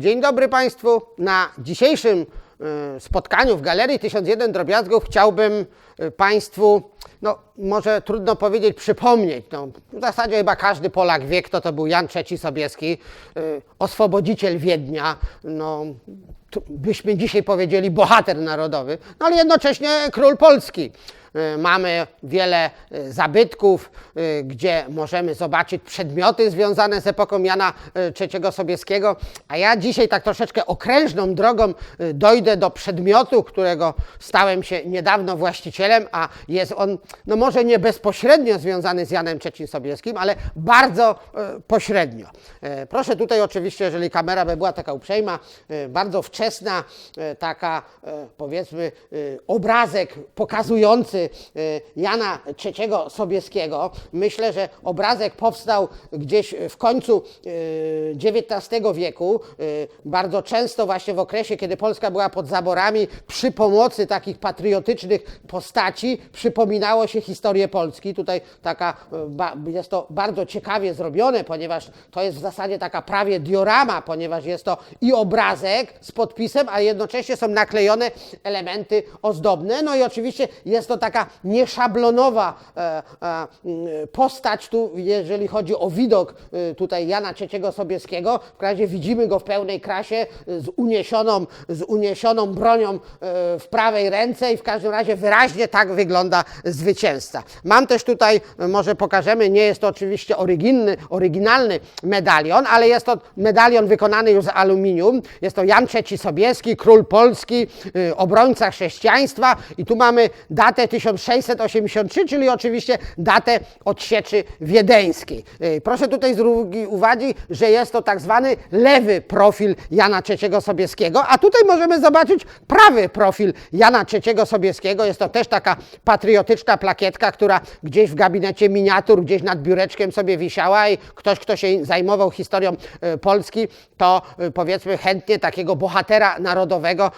Dzień dobry Państwu. Na dzisiejszym e, spotkaniu w Galerii 1001 Drobiazgów chciałbym e, Państwu, no może trudno powiedzieć, przypomnieć. No, w zasadzie chyba każdy Polak wie, kto to był Jan III Sobieski, e, oswobodziciel Wiednia. No, byśmy dzisiaj powiedzieli bohater narodowy, no ale jednocześnie król Polski. E, Mamy wiele e, zabytków, e, gdzie możemy zobaczyć przedmioty związane z epoką Jana III Sobieskiego, a ja dzisiaj tak troszeczkę okrężną drogą dojdę do przedmiotu, którego stałem się niedawno właścicielem, a jest on, no może nie bezpośrednio związany z Janem III Sobieskim, ale bardzo pośrednio. Proszę tutaj oczywiście, jeżeli kamera by była taka uprzejma, bardzo wczesna, taka powiedzmy obrazek pokazujący Jana III Sobieskiego. Myślę, że obrazek powstał gdzieś w końcu e, XIX wieku, e, bardzo często właśnie w okresie, kiedy Polska była pod zaborami, przy pomocy takich patriotycznych postaci przypominało się historię Polski. Tutaj taka, e, jest to bardzo ciekawie zrobione, ponieważ to jest w zasadzie taka prawie diorama, ponieważ jest to i obrazek z podpisem, a jednocześnie są naklejone elementy ozdobne. No i oczywiście jest to taka nieszablonowa e, e, mm, postać tu, jeżeli chodzi o widok e, tutaj Jana III Sobieskiego. W razie widzimy go w pełnej krasie z uniesioną, z uniesioną bronią w prawej ręce i w każdym razie wyraźnie tak wygląda zwycięzca. Mam też tutaj, może pokażemy, nie jest to oczywiście oryginalny, oryginalny medalion, ale jest to medalion wykonany już z aluminium. Jest to Jan III Sobieski, król Polski, obrońca chrześcijaństwa i tu mamy datę 1683, czyli oczywiście datę odsieczy wiedeńskiej. Y, Proszę tutaj zwrócić uwagę, że jest to tak zwany lewy profil Jana III Sobieskiego, a tutaj możemy zobaczyć prawy profil Jana III Sobieskiego. Jest to też taka patriotyczna plakietka, która gdzieś w gabinecie miniatur, gdzieś nad biureczkiem sobie wisiała i ktoś, kto się zajmował historią e, Polski, to e, powiedzmy chętnie takiego bohatera narodowego,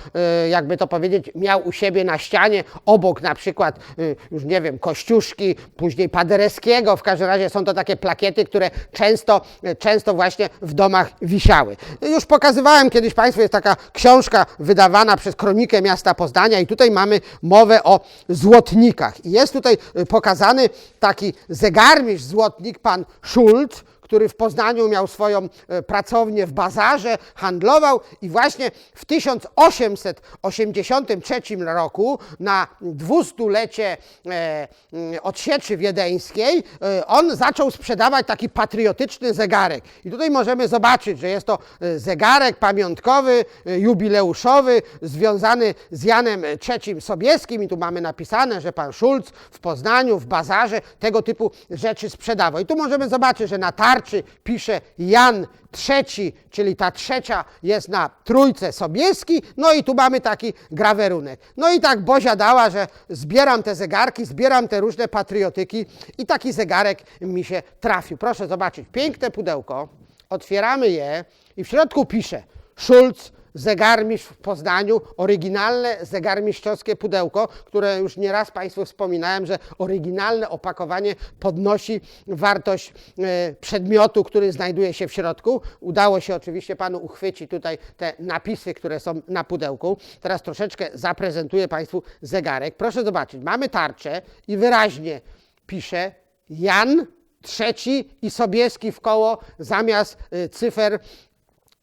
jakby to powiedzieć, miał u siebie na ścianie, obok na przykład, e, już nie wiem, Kościuszki, później Paderewskiego. W każdym razie są to takie plakiety, które często, e, często właśnie w domach wisiały. Już pokazywałem kiedyś Państwu, jest taka książka wydawana przez Kronikę Miasta Poznania i tutaj mamy mowę o złotnikach. I jest tutaj y, pokazany taki zegarmistrz złotnik, pan Schulz, który w Poznaniu miał swoją e, pracownię w bazarze, handlował i właśnie w 1883 roku na dwustulecie e, mm, odsieczy wiedeńskiej e, on zaczął sprzedawać taki patriotyczny zegarek. I tutaj możemy zobaczyć, że jest to zegarek pamiątkowy, jubileuszowy, związany z Janem III Sobieskim i tu mamy napisane, że pan Schulz w Poznaniu, w bazarze tego typu rzeczy sprzedawał. I tu możemy zobaczyć, że na tarczy pisze Jan III, czyli ta trzecia jest na trójce Sobieski, no i tu mamy taki grawerunek. No i tak Bozia dała, że zbieram te zegarki, zbieram te różne patriotyki i taki zegarek mi się trafił. Proszę zobaczyć, piękne pudełko, otwieramy je i w środku pisze Schulz zegarmistrz w Poznaniu, oryginalne zegarmistrzowskie pudełko, które już nieraz Państwu wspominałem, że oryginalne opakowanie podnosi wartość e, przedmiotu, który znajduje się w środku. Udało się oczywiście Panu uchwycić tutaj te napisy, które są na pudełku. Teraz troszeczkę zaprezentuję Państwu zegarek. Proszę zobaczyć, mamy tarczę i wyraźnie pisze Jan III i Sobieski w koło zamiast e, cyfer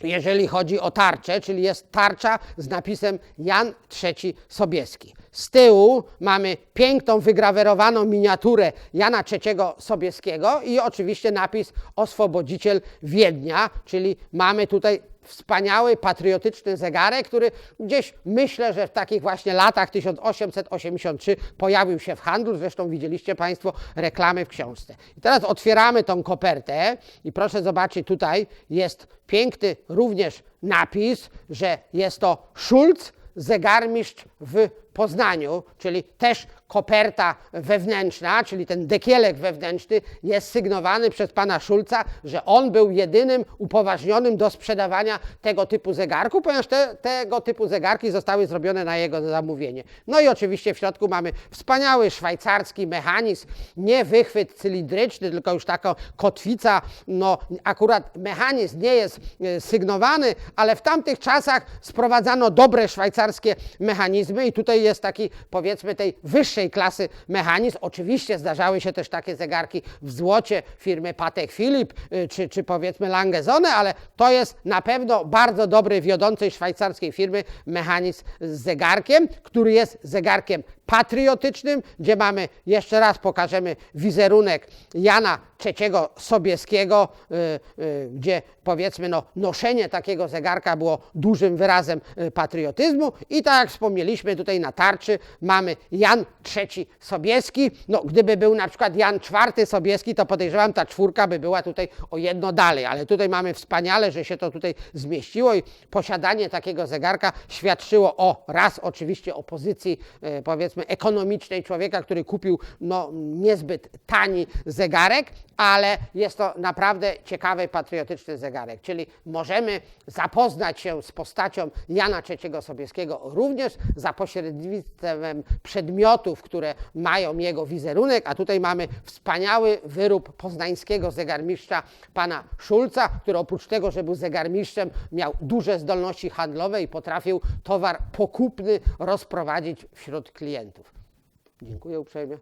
jeżeli chodzi o tarczę, czyli jest tarcza z napisem Jan III Sobieski. Z tyłu mamy piękną, wygrawerowaną miniaturę Jana III Sobieskiego i oczywiście napis Oswobodziciel Wiednia, czyli mamy tutaj wspaniały, patriotyczny zegarek, który gdzieś myślę, że w takich właśnie latach 1883 pojawił się w handlu. Zresztą widzieliście Państwo reklamy w książce. I teraz otwieramy tą kopertę i proszę zobaczyć, tutaj jest piękny również napis, że jest to Schulz, zegarmistrz w Poznaniu, czyli też koperta wewnętrzna, czyli ten dekielek wewnętrzny jest sygnowany przez pana Szulca, że on był jedynym upoważnionym do sprzedawania tego typu zegarku, ponieważ te, tego typu zegarki zostały zrobione na jego zamówienie. No i oczywiście w środku mamy wspaniały szwajcarski mechanizm, nie wychwyt cylindryczny, tylko już taka kotwica, no akurat mechanizm nie jest e, sygnowany, ale w tamtych czasach sprowadzano dobre szwajcarskie mechanizmy i tutaj jest taki powiedzmy tej wyższej klasy mechanizm. Oczywiście zdarzały się też takie zegarki w złocie firmy Patek Philippe y, czy, czy powiedzmy Langezone, ale to jest na pewno bardzo dobry wiodącej szwajcarskiej firmy mechanizm z zegarkiem, który jest zegarkiem patriotycznym, gdzie mamy, jeszcze raz pokażemy wizerunek Jana III Sobieskiego, y, y, gdzie powiedzmy no, noszenie takiego zegarka było dużym wyrazem y, patriotyzmu. I tak jak wspomnieliśmy tutaj na tarczy mamy Jan III Sobieski, no gdyby był na przykład Jan IV Sobieski, to podejrzewam ta czwórka by była tutaj o jedno dalej, ale tutaj mamy wspaniale, że się to tutaj zmieściło i posiadanie takiego zegarka świadczyło o raz oczywiście o pozycji e, powiedzmy ekonomicznej człowieka, który kupił no, niezbyt tani zegarek, ale jest to naprawdę ciekawy, patriotyczny zegarek. Czyli możemy zapoznać się z postacią Jana III Sobieskiego również za pośrednictwem przedmiotów, które mają jego wizerunek, a tutaj mamy wspaniały wyrób poznańskiego zegarmistrza pana Szulca, który oprócz tego, że był zegarmistrzem, miał duże zdolności handlowe i potrafił towar pokupny rozprowadzić wśród klientów. Dziękuję uprzejmie.